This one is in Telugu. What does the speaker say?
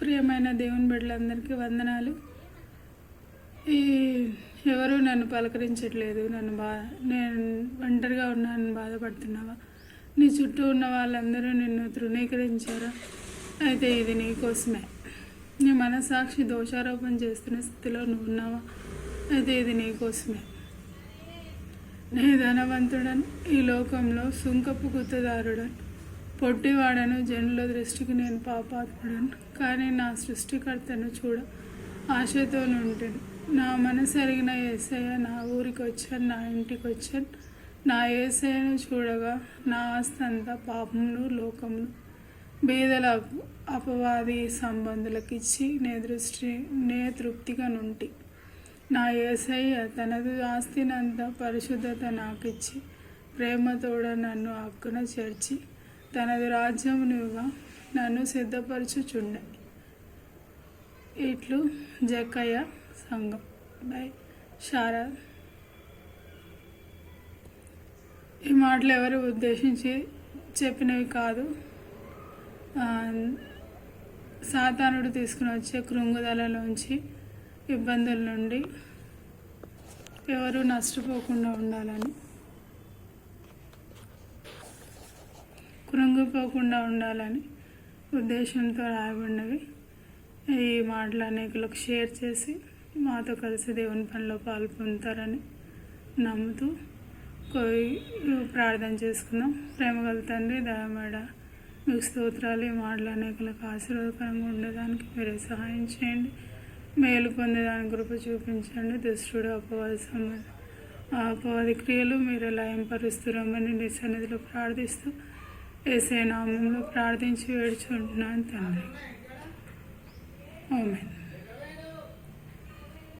ప్రియమైన దేవుని బిడ్డలందరికీ వందనాలు. ఈ ఎవరు నన్ను పలకరించట్లేదు నన్ను బా నేను ఒంటరిగా ఉన్నాను బాధపడుతున్నావా? నీ చుట్టూ ఉన్న వాళ్ళందరూ నిన్ను తృణీకరించారా? అయితే ఇది నీ కోసమే. నీ మనసాక్షి దోషారోపణ చేస్తున్న స్థితిలో నువ్వు ఉన్నావా? అయితే ఇది నీ కోసమే. నీ ధనవంతుడని ఈ లోకంలో సుంకపు గుత్తదారుడని పొట్టివాడను జనుల దృష్టికి నేను పాపాత్ముడను. కానీ నా సృష్టికర్తను చూడ ఆశతో ఉంటాను నా మనసు ఎరిగిన ఏసయ్య నా ఊరికి వచ్చాను నా ఇంటికి వచ్చాను నా ఏసయ్యను చూడగా నా ఆస్తి అంతా పాపములు లోకమును. బీదల అపవాది సంబంధులకు ఇచ్చి నే దృష్టి నే తృప్తిగా నుండి నా ఏసయ్య తనది ఆస్తినంతా పరిశుద్ధత నాకిచ్చి ప్రేమతోడ నన్ను అక్కున చేర్చి తనది రాజ్యమునిగా నన్ను సిద్ధపరచుచుండే. ఇట్లు జక్కయ్య సంఘం. బై. శారద్ ఈ మాటలు ఎవరు ఉద్దేశించి చెప్పినవి కాదు. సాతానుడు తీసుకుని వచ్చే కృంగుదలలోంచి ఇబ్బందుల నుండి ఎవరు నష్టపోకుండా ఉండాలని కృంగిపోకుండా ఉండాలని ఉద్దేశంతో రాయబడినవి. ఈ మాటలు అనేకులకు షేర్ చేసి మాతో కలిసి దేవుని పనిలో పాల్పొందుతారని నమ్ముతూ కోయి ప్రార్థన చేసుకుందాం. ప్రేమగల తండ్రి దయమేడ మీకు స్తోత్రాలు. ఈ మాటలు అనేకులకు ఆశీర్వాదకరంగా ఉండేదానికి మీరే సహాయం చేయండి. మేలు పొందేదానికి కృప చూపించండి. దుష్టుడు అపవాది సంబంధ ఆ అపవాది క్రియలు మీరు లయంపరుస్తురమని నీ సన్నిధిలో ప్రార్థిస్తూ ఏసే నామంలో ప్రార్థించి వేడుచుంటున్నాను తండ్రి. ఓమెన్